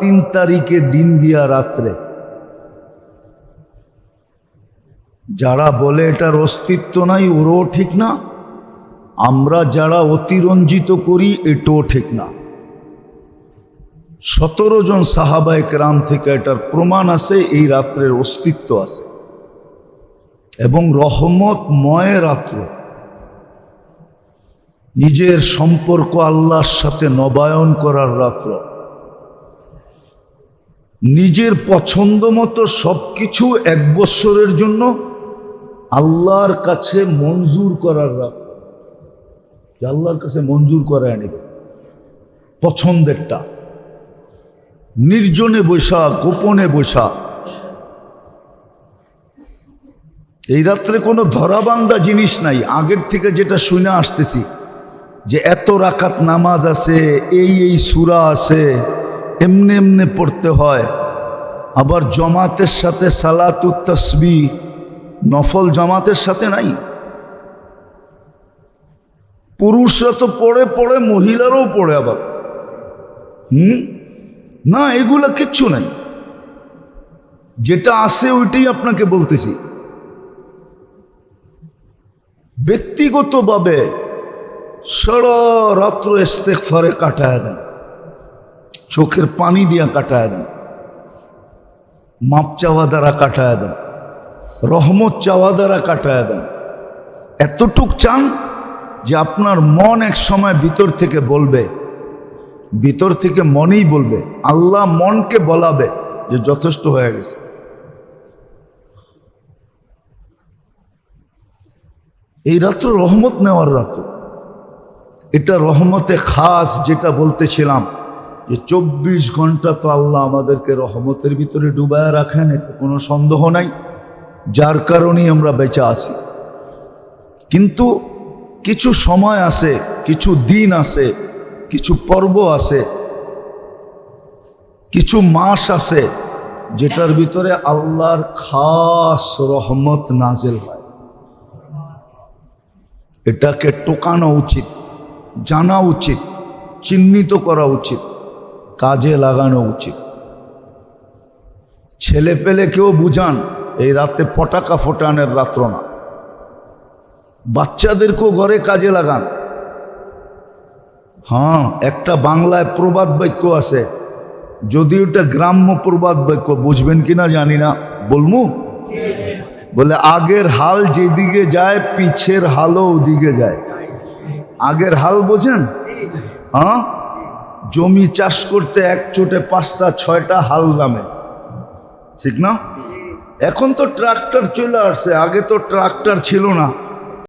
তিন তারিখে দিন গিয়া রাত্রে। যারা বলে এটার অস্তিত্ব নাই, ওরও ঠিক না। আমরা যারা অতিরঞ্জিত করি, এটাও ঠিক না। সতেরো জন সাহাবায়ক রাম থেকে এটার প্রমাণ আছে, এই রাত্রের অস্তিত্ব আছে। এবং রহমতময় রাত্র। নিজের সম্পর্ক আল্লাহর সাথে নবায়ন করার রাত্র। নিজের পছন্দ মতো সব কিছু এক বৎসরের জন্য আল্লাহর কাছে মঞ্জুর করার রাত্র যে আল্লাহর কাছে মঞ্জুর করায় নেবে। পছন্দেরটা। নির্জনে বৈশা, গোপনে বৈশা। এই রাত্রে কোনো ধরাবান্ধা জিনিস নাই। আগের থেকে যেটা শুনে আসতেছি যে এত রাকাত নামাজ আছে, এই এই সুরা আছে, এমনি এমনি পড়তে হয়। আবার জমাতের সাথে সালাতু তসবি। নফল জমাতের সাথে নাই। পুরুষরা তো পড়ে পড়ে, মহিলারাও পড়ে আবার। হুম? না, এগুলা কিচ্ছু নাই। যেটা আছে ওইটাই আপনাকে বলতেছি। ব্যক্তিগতভাবে সারা রাত্র ইস্তেকফারে কাটায় দেন। চোখের পানি দিয়া কাটায় দেন। মাপ চাওয়া দ্বারা কাটায় দেন, রহমত চাওয়া দ্বারা কাটায় দেন। এতটুক চান যে আপনার মন এক সময় ভিতর থেকে বলবে, ভিতর থেকে মনেই বলবে, আল্লাহ মনকে বলাবে যে যথেষ্ট হয়ে গেছে। এই রাত্র রহমত নেওয়ার রাত্র। এটা রহমতে খাস যেটা বলতেছিলাম যে চব্বিশ ঘণ্টা তো আল্লাহ আমাদেরকে রহমতের ভিতরে ডুবায় রাখেন, এতে কোনো সন্দেহ নাই। যার কারণেই আমরা বেঁচে আসি কিন্তু কিছু সময় আছে, কিছু দিন আছে, কিছু পর্ব আছে, কিছু মাস আছে, যেটার ভিতরে আল্লাহর খাস রহমত নাজেল হয়। এটাকে টোকানো উচিত, জানা উচিত, চিহ্নিত করা উচিত। কাজে লাগানো উচিত। ছেলে পেলে কেউ বুঝান, এই রাতে পটাকা ফোটানের রাত্র না। বাচ্চাদেরকেও ঘরে কাজে লাগান। হ্যাঁ একটা বাংলায় প্রবাদ বাক্য আছে, যদি ওটা গ্রাম্য প্রবাদ বাক্য, বুঝবেন কিনা জানি না। বলমু? বলে, আগের হাল যেদিকে যায়, পিছের হালও ওদিকে যায়। আগের হাল বোঝেন? হ্যাঁ? জমি চাষ করতে এক চোটে পাঁচটা ছয়টা হাল নামে। ঠিক না? এখন তো ট্রাক্টর চলে আসছে আগে তো ট্রাক্টর ছিল না।